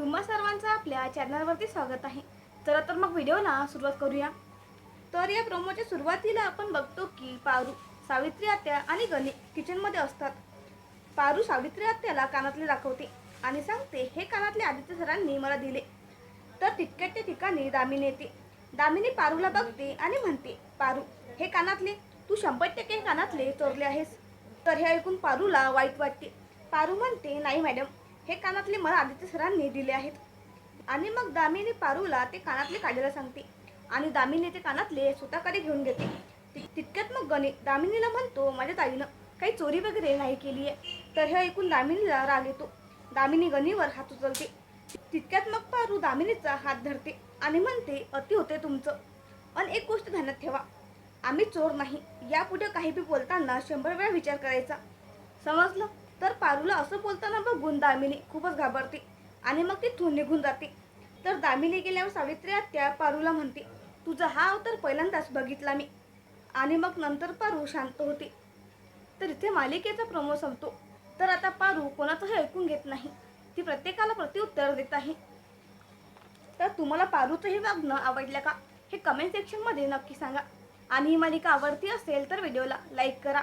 तुम्हा सर्वांचं आपल्या चॅनलवरती स्वागत आहे. चला तर मग व्हिडिओला सुरुवात करूया. तर या प्रोमोच्या सुरुवातीला आपण बघतो की पारू सावित्री आत्या आणि गणित किचनमध्ये असतात. पारू सावित्री आत्याला कानातले दाखवते आणि सांगते हे कानातले आदित्य सरांनी मला दिले. तर तितक्यात त्या ठिकाणी दामिनी येते. दामिनी पारूला बघते आणि म्हणते पारू हे कानातले तू शंभर टक्के कानातले चोरले आहेस. तर हे ऐकून पारूला वाईट वाटते. पारू म्हणते नाही मॅडम हे कानातले मला आदित्य सरांनी दिले आहेत. आणि मग दामिनी पारूला ते कानातले काढायला सांगते. आणि दामिनी ते कानातले स्वतःकडे घेऊन घेते. तितक्यात मग गणे दामिनीला म्हणतो माझ्या ताईनं काही चोरी वगैरे नाही केली आहे. तर हे ऐकून दामिनीला राग येतो. दामिनी गणीवर हात उचलते. तितक्यात मग पारू दामिनीचा हात धरते आणि म्हणते अति होते तुमचं. आणि एक गोष्ट ध्यानात ठेवा. आम्ही चोर नाही. यापुढे काही बी बोलताना शंभर वेळा विचार करायचा. समजलं? तर पारूला असं बोलताना बघून दामिनी खूपच घाबरते आणि मग तिथून निघून जाते. तर दामिनी गेल्यावर सावित्री आत्या पारूला म्हणते तुझा हा अवतार पहिल्यांदाच बघितला मी. आणि मग नंतर पारू शांत होते. तर इथे मालिकेचा प्रमो संपतो. तर आता पारू कोणाचंही ऐकून घेत नाही. ती प्रत्येकाला प्रत्युत्तर देत आहे. तर तुम्हाला पारूचं हे वागणं आवडलं का? हे कमेंट सेक्शनमध्ये नक्की सांगा. आणि ही मालिका आवडती असेल तर व्हिडिओला लाईक करा.